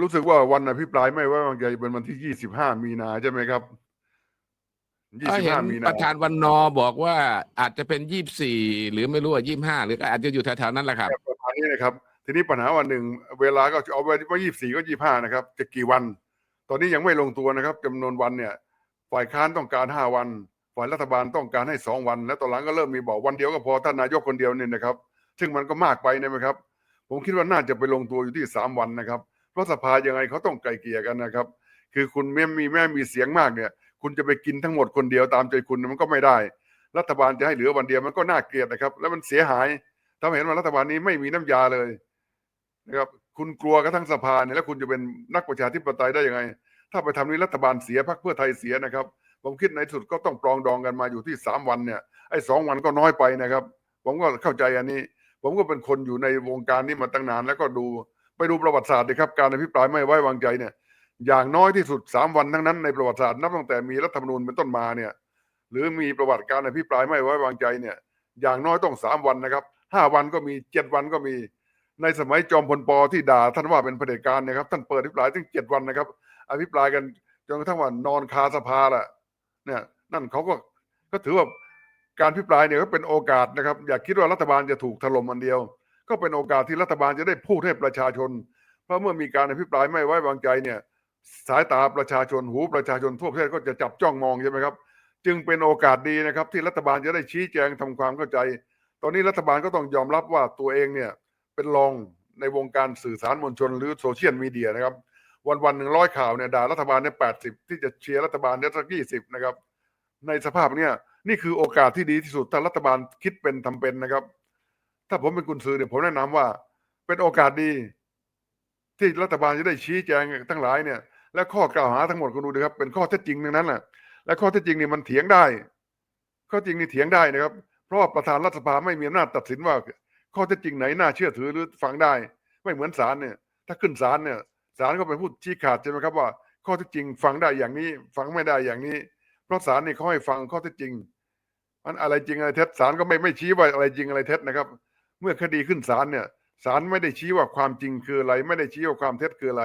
รู้สึกว่าวันอภิปรายไม่ไว้วางใจเป็นวันที่ยี่สิบห้ามีนาใช่ไหมครับยี่ก็สิบเห็นห้ามีปนาระธานวันนอบอกว่าอาจจะเป็นยี่สี่หรือไม่รู้ว่ายี่ห้าหรือก็อาจจะอยู่แถวๆนั้นแหละครับประมาณนี้นะครับ ทีนี้ปัญหาวันหนึ่งเวลาก็เอาไว้ว่ายี่สี่ก็ยี่ห้านะครับ จะกี่วัน ตอนนี้ยังไม่ลงตัวนะครับจำนวนวันเนี่ย ฝ่ายค้านต้องการห้าวันฝ่ายรัฐบาลต้องการให้สองวัน แล้วตอนหลังก็เริ่มมีบอกวันเดียวก็พอท่านนายกคนเดียวเนี่ยนะครับ ซึ่งมันก็มากไปนะครับ ผมคิดว่าน่าจะไปลงตัวอยู่ที่สามวันนะครับ เพราะสภายังไงเขาต้องไกลเกลี่ยกันนะครับ คือคุณแม่มีแม่มีเสียงมากเนี่ย คุณจะไปกินทั้งหมดคนเดียวตามใจคุณมันก็ไม่ได้ รัฐบาลจะให้เหลือวันเดียวมันก็น่าเกลียดนะครับ แล้วมันเสียหายทำให้เห็นว่ารัฐบาลนี้ไม่มีน้ำยาเลยนะครับคุณกลัวกระทั่งสภาเนี่ยแล้วคุณจะเป็นนักประชาธิปไตยได้ยังไง ถ้าไปทำนี้รัฐบาลเสียพรรคเพื่อไทยเสียนะครับผมคิดในสุดก็ต้องปรองดองกันมาอยู่ที่สามวันเนี่ยไอ้สองวันก็น้อยไปนะครับ ผมก็เข้าใจอันนี้ ผมก็เป็นคนอยู่ในวงการนี้มาตั้งนานแล้วก็ดู ไปดูประวัติศาสตร์ดิครับการอภิปรายไม่ไว้วางใจเนี่ย อย่างน้อยที่สุดสามวันทั้งนั้นในประวัติศาสตร์นับตั้งแต่มีรัฐธรรมนูญเป็นต้นมาเนี่ย หรือมีประวัติการอภิปรายไม่ไว้วางใจเนี่ย อย่างน้อยต้องสามวันนะครับห้าวันก็มีเจ็ดวันก็มี ในสมัยจอมพลปที่ด่าท่านว่าเป็นเผด็จการเนะครับ ท่านเปิดอภิปรายถึงเจ็ดวันนะครับ อภิปรายกันจนกระทั่งว่านอนคาสภาแหละเนี่ย นั่นเขาก็ก็ถือว่าการอภิปรายเนี่ยก็เป็นโอกาสนะครับ อย่าคิดว่ารัฐบาลจะถูกถล่มอันเดียว ก็เป็นโอกาสที่รัฐบาลจะได้พูดให้ประชาชน เพราะเมื่อมีการอภิปรายไม่ไว้วางใจเนี่ยสายตาประชาชนหูประชาชนทั่วประเทศก็จะจับจ้องมองใช่ไหมครับ จึงเป็นโอกาสดีนะครับ ที่รัฐบาลจะได้ชี้แจงทำความเข้าใจ ตอนนี้รัฐบาลก็ต้องยอมรับว่าตัวเองเนี่ยเป็นรองในวงการสื่อสารมวลชนหรือโซเชียลมีเดียนะครับ วันวันหนึ่งร้อยข่าวเนี่ยด่ารัฐบาลเนี่ยแปดสิบที่จะเชียร์รัฐบาลเนี่ยสักยี่สิบนะครับ ในสภาพเนี่ยนี่คือโอกาสที่ดีที่สุดถ้ารัฐบาลคิดเป็นทำเป็นนะครับ ถ้าผมเป็นกุญซือเนี่ยผมแนะนำว่า เป็นโอกาสดี ที่รัฐบาลจะได้ชี้แจงทั้งหลายเนี่ย และข้อกล่าวหาทั้งหมดก็ดูนะครับ เป็นข้อเท็จจริงทั้งนั้นแหละและข้อเท็จจริงเนี่ยมันเถียงได้ ข้อจริงนี่เถียงได้นะครับ เพราะประธานรัฐสภาไม่มีอำนาจตัดสินว่า ข้อเท็จจริงไหนน่าเชื่อถือหรือฟังได้ ไม่เหมือนศาลเนี่ย ถ้าขึ้นศาลเนี่ยศาลก็เป็นผู้ชี้ขาดใช่ไหมครับว่า ข้อเท็จจริงฟังได้อย่างนี้ ฟังไม่ได้อย่างนี้ เพราะศาลนี่เขาให้ฟังข้อเท็จจริงมันอะไรจริงอะไรเท็จศาลก็ไม่ไม่ชี้ว่าอะไรจริงอะไรเท็จนะครับ มื่อคดีขึ้นศาลเนี่ยศาลไม่ได้ชี้ว่าความจริงคืออะไร ไม่ได้ชี้ว่าความเท็จคืออะไร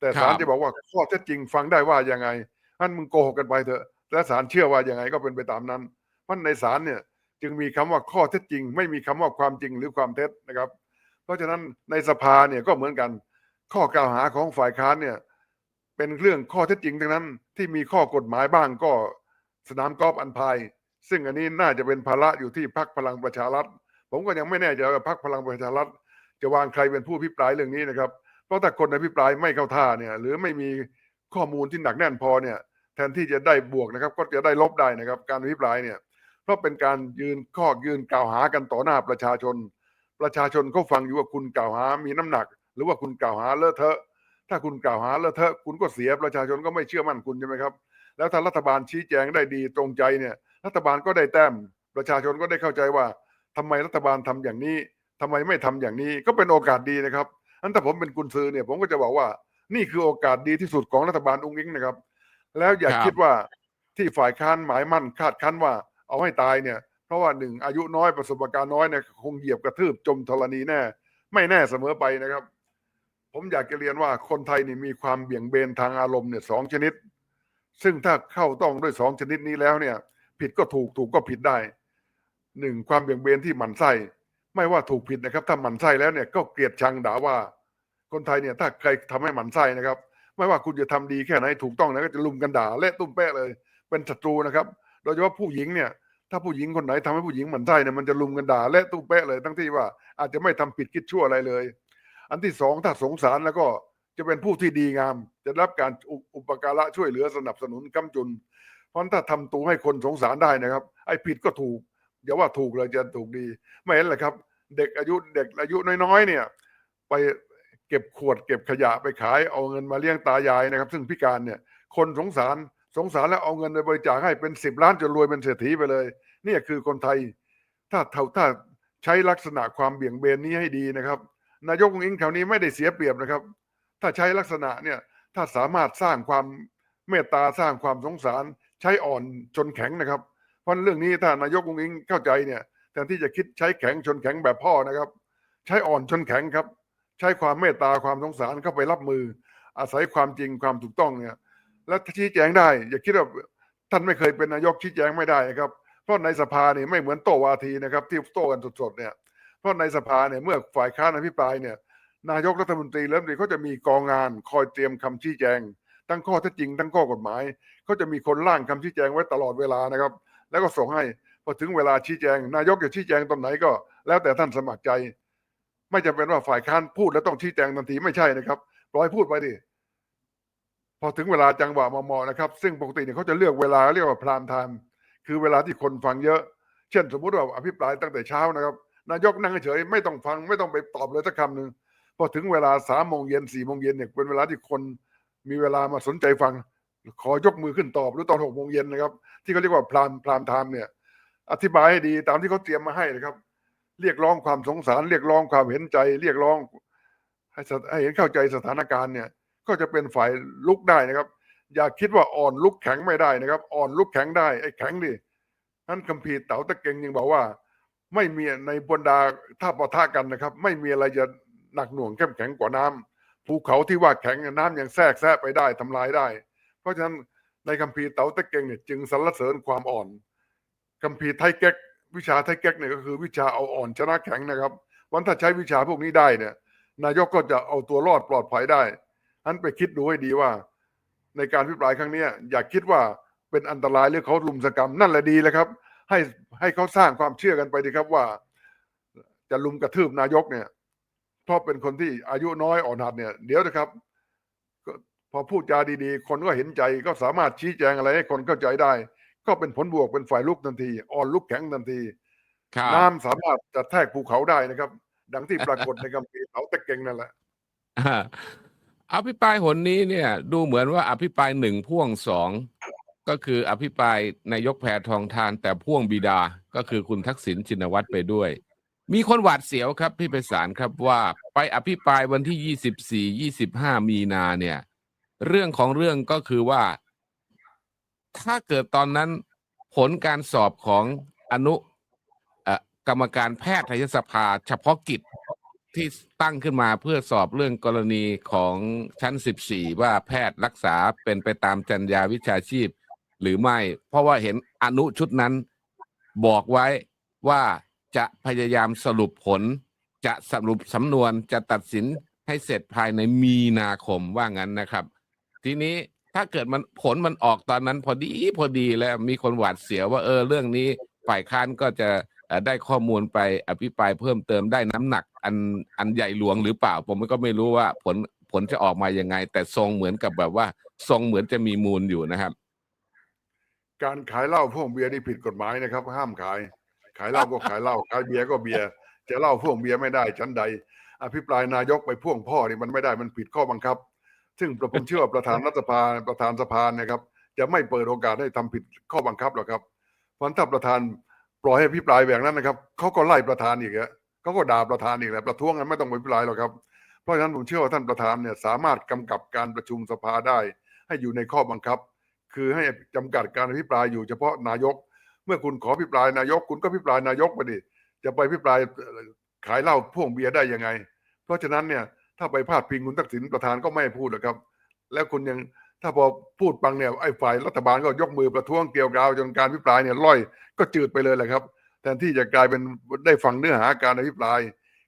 แต่ศาลครับจะบอกว่าข้อเท็จจริงฟังได้ว่ายังไงนั่นมึงโกหกกันไปเถอะ และศาลเชื่อว่ายังไงก็เป็นไปตามนั้นเพราะในศาลเนี่ยจึงมีคำว่าข้อเท็จจริง ไม่มีคำว่าความจริงหรือความเท็จนะครับ เพราะฉะนั้นในสภาเนี่ยก็เหมือนกัน ข้อกล่าวหาของฝ่ายค้านเนี่ยเป็นเรื่องข้อเท็จจริงทั้งนั้น ที่มีข้อกฎหมายบ้างก็สนามกอล์ฟอันพายซึ่งอันนี้น่าจะเป็นภาระอยู่ที่พักพลังประชารัฐ ผมก็ยังไม่แน่ใจว่าพักพลังประชารัฐจะวางใครเป็นผู้พิปรายเรื่องนี้นะครับ เพราะถ้าคนอภิปรายไม่เข้าท่าเนี่ย หรือไม่มีข้อมูลที่หนักแน่นพอเนี่ย แทนที่จะได้บวกนะครับ ก็จะได้ลบได้นะครับ การอภิปรายเนี่ย เพราะเป็นการยืนข้อยืนกล่าวหากันต่อหน้าประชาชน ประชาชนเขาฟังอยู่ว่าคุณกล่าวหามีน้ำหนัก หรือว่าคุณกล่าวหาเลอะเทอะ ถ้าคุณกล่าวหาเลอะเทอะ คุณก็เสียประชาชนก็ไม่เชื่อมั่นคุณใช่ไหมครับ แล้วถ้ารัฐบาลชี้แจงได้ดีตรงใจเนี่ย รัฐบาลก็ได้แต้ม ประชาชนก็ได้เข้าใจว่า ทำไมรัฐบาลทำอย่างนี้ทำไมไม่ทำอย่างนี้ ก็เป็นโอกาสดีนะครับอันถ้าผมเป็นกุญซือเนี่ย ผมก็จะบอกว่า นี่คือโอกาสดีที่สุดของรัฐบาลอุ้งอิงนะครับ แล้วอย่าครับคิดว่าที่ฝ่ายค้านหมายมั่นคาดคั้นว่า เอาให้ตายเนี่ย เพราะว่าหนึ่งอายุน้อยประสบการณ์น้อยเนี่ยคงเหยียบกระทืบจมธรณีแน่ ไม่แน่เสมอไปนะครับ ผมอยากจะเรียนว่าคนไทยนี่มีความเบี่ยงเบนทางอารมณ์เนี่ยสองชนิด ซึ่งถ้าเข้าต้องด้วยสองชนิดนี้แล้วเนี่ย ผิดก็ถูกถูกก็ผิดได้ หนึ่งความเบี่ยงเบนที่หมั่นไส้ไม่ว่าถูกผิดนะครับ ถ้าหมั่นไส้แล้วเนี่ยก็เกลียดชังด่าว่า คนไทยเนี่ยถ้าใครทำให้หมั่นไส้นะครับ ไม่ว่าคุณจะทำดีแค่ไหนถูกต้องนะก็จะลุมกันด่าเละตุ้มเป๊ะเลย เป็นศัตรูนะครับโดยเฉพาะผู้หญิงเนี่ยถ้าผู้หญิงคนไหนทำให้ผู้หญิงหมั่นไส้เนี่ยมันจะลุมกันด่าเละตุ้มเป๊ะเลย ทั้งที่ว่าอาจจะไม่ทำผิดคิดชั่วอะไรเลย อันที่สองถ้าสงสารแล้วก็จะเป็นผู้ที่ดีงาม จะรับการอุปการะช่วยเหลือสนับสนุนกำจุน เพราะถ้าทำตัวให้คนสงสารได้นะครับ ไอ้ผิดก็ถูก อย่าว่าถูกเลยจะถูกดี ไม่เห็นเลยครับ เด็กอายุเด็กอายุน้อยๆเนี่ย ไปเก็บขวดเก็บขยะไปขายเอาเงินมาเลี้ยงตายายนะครับ ซึ่งพิการเนี่ย คนสงสารสงสารแล้วเอาเงินไปบริจาคให้เป็นสิบล้านจนรวยเป็นเศรษฐีไปเลย นี่คือคนไทย ถ้าเท่าถ้าใช้ลักษณะความเบี่ยงเบนนี้ให้ดีนะครับ นายกองอิงแถวนี้ไม่ได้เสียเปรียบนะครับ ถ้าใช้ลักษณะเนี่ยถ้าสามารถสร้างความเมตตาสร้างความสงสาร ใช้อ่อนชนแข็งนะครับ เพราะเรื่องนี้ถ้านายกองอิงเข้าใจเนี่ยแทนที่จะคิดใช้แข็งชนแข็งแบบพ่อนะครับ ใช้อ่อนชนแข็งครับ ใช้ความเมตตาความสงสารเข้าไปรับมือ อาศัยความจริงความถูกต้องเนี่ย แล้วชี้แจงได้ อย่าคิดว่าท่านไม่เคยเป็นนายกชี้แจงไม่ได้ครับ เพราะในสภาเนี่ยไม่เหมือนโตวาทีนะครับ ที่โตกันสดๆเนี่ยเพราะในสภาเนี่ยเมื่อฝ่ายค้านอภิปรายเนี่ยนายกรัฐมนตรีและรัฐมนตรีเขาจะมีกองงานคอยเตรียมคำชี้แจง ทั้งข้อเท็จจริง ทั้งข้อกฎหมายเขาจะมีคนร่างคำชี้แจงไว้ตลอดเวลานะครับ แล้วก็ส่งให้พอถึงเวลาชี้แจง นายกจะชี้แจงตอนไหนก็ แล้วแต่ท่านสมัครใจ ไม่จำเป็นว่าฝ่ายค้านพูดแล้วต้องชี้แจงทันทีไม่ใช่นะครับปล่อยพูดไปดิพอถึงเวลาจังหวะเหมาะๆนะครับ ซึ่งปกติเนี่ยเขาจะเลือกเวลาเรียกว่าพรามไทม์คือเวลาที่คนฟังเยอะ เช่น สมมุติว่าอภิปรายตั้งแต่เช้านะครับ นายกนั่งเฉยไม่ต้องฟังไม่ต้องไปตอบเลยสักคำหนึ่งพอถึงเวลาสามโมงเย็นสี่โมงเย็นเนี่ยเป็นเวลาที่คนมีเวลามาสนใจฟัง ขอยกมือขึ้นตอบหรือตอนหกโมงเย็นนะครับ ที่เขาเรียกว่าพรามพรามไทม์เนี่ย อธิบายให้ดีตามที่เขาเตรียมมาให้นะครับ เรียกร้องความสงสาร เรียกร้องความเห็นใจ เรียกร้องให้ให้เห็นเข้าใจสถานการณ์เนี่ย ก็จะเป็นฝ่ายลุกได้นะครับ อย่าคิดว่าอ่อนลุกแข็งไม่ได้นะครับ อ่อนลุกแข็งได้ไอ้แข็งดิท่านคัมภีร์เต๋าตะเกงยังบอกว่า ไม่มีในบรรดาถ้าปะทะกันนะครับ ไม่มีอะไรจะหนักหน่วงเข้มแข็งกว่าน้ำภูเขาที่ว่าแข็งน้ำยังแทรกแทรกไปได้ทำลายได้ เพราะฉะนั้นในคัมภีร์เต๋าตะเกงเนี่ยจึงสรรเสริญความอ่อนคัมภีร์ไทยเก๊กวิชาไทยเก๊กเนี่ยก็คือวิชาเอาอ่อนชนะแข็งนะครับ วันถ้าใช้วิชาพวกนี้ได้เนี่ย นายกก็จะเอาตัวรอดปลอดภัยได้ท่านไปคิดดูให้ดีว่า ในการพิปรายครั้งนี้อย่าคิดว่าเป็นอันตรายหรือเขาลุมสกรรม นั่นแหละดีแล้วครับ ให้ให้เขาสร้างความเชื่อกันไปดีครับว่า จะลุมกระทืบนายกเนี่ยเพราะเป็นคนที่อายุน้อยอ่อนหัดเนี่ยเดี๋ยวนะครับ อพูดจาดีๆ คนก็เห็นใจก็สามารถชี้แจงอะไรให้คนเข้าใจได้ ก็เป็นผลบวกเป็นฝ่ายลุกทันที อ่อนลุกแข็งทันที ครับน้ำสามารถจะแทกภูเขาได้นะครับ ดังที่ปรากฏในคัมภีร์เขาตะเกงนั่นแหละ อ่าอภิปรายหนนี้เนี่ย ดูเหมือนว่าอภิปรายหนึ่งพ่วงสองก็คืออภิปรายนายกแพทองทาน แต่พ่วงบิดาก็คือคุณทักษิณชินวัตรไปด้วย มีคนหวาดเสียวครับพี่ไพศาลครับว่าไปอภิปรายวันที่ยี่สิบสี่ยี่สิบห้ามีนาเนี่ย เรื่องของเรื่องก็คือว่า ถ้าเกิดตอนนั้นผลการสอบของอนุกรรมการแพทยสภา เฉพาะกิจที่ตั้งขึ้นมาเพื่อสอบเรื่องกรณีของชั้น 14 ว่าแพทย์รักษาเป็นไปตามจรรยาวิชาชีพ หรือไม่ เพราะว่าเห็นอนุชุดนั้น บอกไว้ว่าจะพยายามสรุปผล จะสรุปสำนวนจะตัดสินให้เสร็จภายในมีนาคมว่างั้นนะครับ ทีนี้ถ้าเกิดมันผลมันออกตอนนั้นพอดีพอดีแล้วมีคนหวาดเสียว่าเออเรื่องนี้ฝ่ายค้านก็จะได้ข้อมูลไปอภิปรายเพิ่มเติมได้น้ำหนักอันอันใหญ่หลวงหรือเปล่า ผมก็ไม่รู้ว่าผลผลจะออกมายังไง แต่ทรงเหมือนกับแบบว่า ทรงเหมือนจะมีมูลอยู่นะครับ การขายเหล้าพวงเบียร์นี่ผิดกฎหมายนะครับ ห้ามขาย ขายเหล้าก็ขายเหล้าขายเบียร์ก็เบียร์จะเหล้าพวงเบียร์ไม่ได้ชั้นใด อภิปรายนายกไปพ่วงพ่อนี่มันไม่ได้มันผิดข้อบังคับ ซึ่งผมเชื่อว่าประธานรัฐสภาประธานสภานะครับ จะไม่เปิดโอกาสให้ทำผิดข้อบังคับหรอกครับเพราะถ้าประธานปล่อยให้อภิปรายแบบนั้นนะครับเขาก็ไล่ประธานอีกอะเขาก็ด่าประธานอีกแหละประท้วงกันไม่ต้องไปอภิปรายหรอกครับเพราะฉะนั้นผมเชื่อว่าท่านประธานเนี่ยสามารถกำกับการประชุมสภาได้ ให้อยู่ในข้อบังคับ คือให้จำกัดการอภิปรายอยู่เฉพาะนายก เมื่อคุณขออภิปรายนายก คุณก็อภิปรายนายกไปดิจะไปอภิปรายขายเหล้าพ่วงเบียร์ได้ยังไง เพราะฉะนั้นเนี่ย ถ้าไปพาดพิงคุณทักษิณประธานก็ไม่พูดหรอกครับ แล้วคุณยังถ้าพอพูดปังเนี่ยไอ้ฝ่ายรัฐบาลก็ยกมือประท้วงเกลียวกราวจนการอภิปรายเนี่ยล่อยก็จืดไปเลยแหละครับ แทนที่จะกลายเป็นได้ฟังเนื้อหาการอภิปราย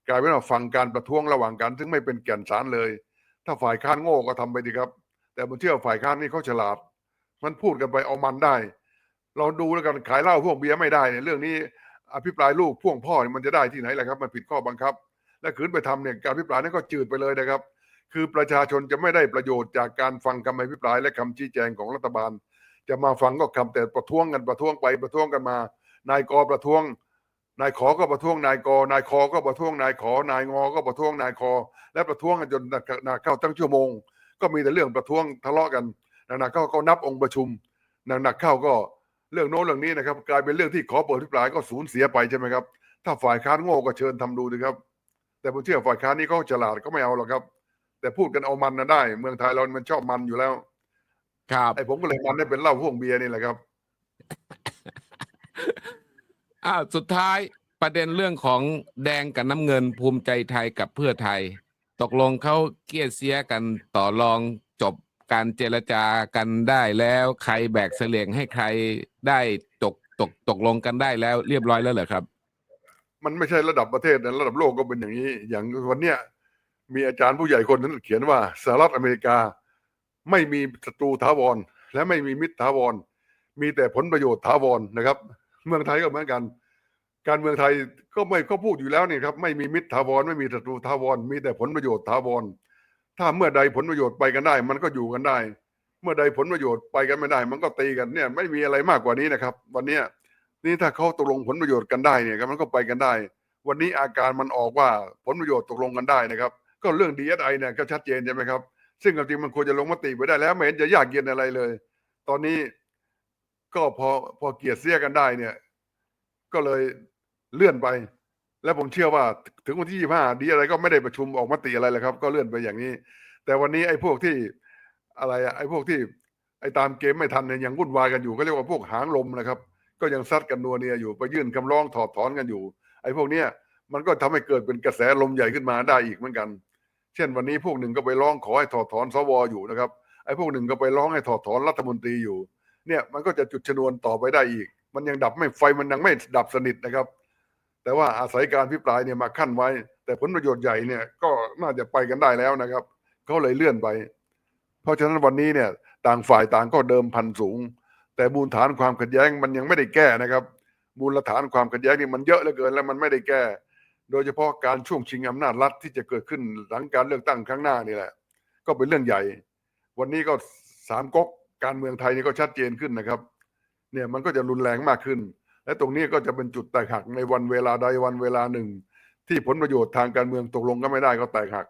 กลายเป็นว่าฟังการประท้วงระหว่างกัน ซึ่งไม่เป็นแก่นสารเลย ถ้าฝ่ายค้านโง่ก็ทำไปดีครับ แต่ผมเชื่อว่าฝ่ายค้านนี่เขาฉลาด มันพูดกันไปเอามันได้ เราดูแล้วกันขายเหล้าพวกเบียร์ไม่ได้เนี่ยเรื่องนี้อภิปรายลูกพ่วงพ่อเนี่ยมันจะได้ที่ไหนล่ะครับ มันผิดข้อบังคับ และขืนไปทำเนี่ยการอภิปรายนั้นก็จืดไปเลยนะครับ คือประชาชนจะไม่ได้ประโยชน์จากการฟังคำอภิปรายและคำชี้แจงของรัฐบาล จะมาฟังก็คำแต่ประท้วงกันประท้วงไปประท้วงกันมา นายกประท้วง นายขอก็ประท้วงนายกนายคอก็ประท้วงนายขอนายงอก็ประท้วงนายคอ และประท้วงกันจนนักเข้าตั้งชั่วโมง ก็มีแต่เรื่องประท้วงทะเลาะกันหนักๆเข้าก็นับองค์ประชุมหนักๆเข้าก็เรื่องโน้นเรื่องนี้นะครับ กลายเป็นเรื่องที่ขอเปิดอภิปรายก็สูญเสียไปใช่ไหมครับ ถ้าฝ่ายค้านโง่ก็เชิญทำดูนะครับ แต่ผมเชื่อฝ่ายค้านนี้เขาฉลาดก็ไม่เอาหรอกครับ แต่พูดกันเอามันนะได้ เมืองไทยเรามันชอบมันอยู่แล้ว ครับไอ้ผมก็เลยมันได้เป็นเหล้าพ่วงเบียร์นี่แหละครับอ้าวสุดท้ายประเด็นเรื่องของแดงกับน้ำเงินภูมิใจไทยกับเพื่อไทย ตกลงเขาเกลียดเสียกันต่อรองการเจรจากันได้แล้ว ใครแบกเสลียงให้ใครได้ตกตกตกลงกันได้แล้วเรียบร้อยแล้วเหรอครับ มันไม่ใช่ระดับประเทศนะระดับโลกก็เป็นอย่างนี้ อย่างวันเนี้ยมีอาจารย์ผู้ใหญ่คนนั้นเขียนว่าสหรัฐอเมริกา ไม่มีศัตรูถาวร และไม่มีมิตรถาวร มีแต่ผลประโยชน์ถาวรนะครับ เมืองไทยก็เหมือนกัน การเมืองไทยก็ไม่ก็พูดอยู่แล้วนี่ครับ ไม่มีมิตรถาวรไม่มีศัตรูถาวร มีแต่ผลประโยชน์ถาวร ถ้าเมื่อใดผลประโยชน์ไปกันได้ มันก็อยู่กันได้ เมื่อใดผลประโยชน์ไปกันไม่ได้ มันก็ตีกันเนี่ย ไม่มีอะไรมากกว่านี้นะครับ วันเนี้ย นี่ถ้าเขาตกลงผลประโยชน์กันได้เนี่ยครับมันก็ไปกันได้ วันนี้อาการมันออกว่าผลประโยชน์ตกลงกันได้นะครับ ก็เรื่องดีเอสไอเนี่ยก็ชัดเจนใช่ไหมครับ ซึ่งจริงมันควรจะลงมติไปได้แล้วไม่เห็นจะยากเย็นอะไรเลย ตอนนี้ก็พอพอเกลียดเสียกันได้เนี่ย ก็เลยเลื่อนไป และผมเชื่อว่าถึงวันที่ยี่ห้าดีอะไรก็ไม่ได้ประชุมออกมติอะไรเลยครับ ก็เลื่อนไปอย่างนี้ แต่วันนี้ไอ้พวกที่อะไรอะไอ้พวกที่ไอ้ตามเกมไม่ทันเนี่ยยังวุ่นวายกันอยู่ก็เรียกว่าพวกหางลมนะครับ ก็ยังซัดกันนัวเนียอยู่ไปยื่นคำร้องถอดถอนกันอยู่ ไอ้พวกเนี้ยมันก็ทำให้เกิดเป็นกระแสลมใหญ่ขึ้นมาได้อีกเหมือนกัน เช่นวันนี้พวกหนึ่งก็ไปร้องขอให้ถอดถอนสวอยู่นะครับไอ้พวกหนึ่งก็ไปร้องให้ถอดถอนรัฐมนตรีอยู่ เนี่ยมันก็จะจุดชนวนต่อไปได้อีก มันยังดับไม่ไฟมันยังไม่ดับสนิทนะครับ แต่ว่าอาศัยการพิปรายเนี่ยมาขั้นไว้ แต่ผลประโยชน์ใหญ่เนี่ยก็น่าจะไปกันได้แล้วนะครับเขาเลยเลื่อนไป เพราะฉะนั้นวันนี้เนี่ยต่างฝ่ายต่างก็เดิมพันสูง แต่มูลฐานความขัดแย้งมันยังไม่ได้แก้นะครับ มูลฐานความขัดแย้งนี่มันเยอะเหลือเกิน แล้วมันไม่ได้แก้ โดยเฉพาะการช่วงชิงอำนาจรัฐที่จะเกิดขึ้นหลังการเลือกตั้งครั้งหน้านี่แหละ ก็เป็นเรื่องใหญ่ วันนี้ก็สามก๊กการเมืองไทยนี่ก็ชัดเจนขึ้นนะครับ เนี่ยมันก็จะรุนแรงมากขึ้น และตรงนี้ก็จะเป็นจุดแตกหักในวันเวลาใดวันเวลาหนึ่ง ที่ผลประโยชน์ทางการเมืองตกลงกันไม่ได้ก็แตกหัก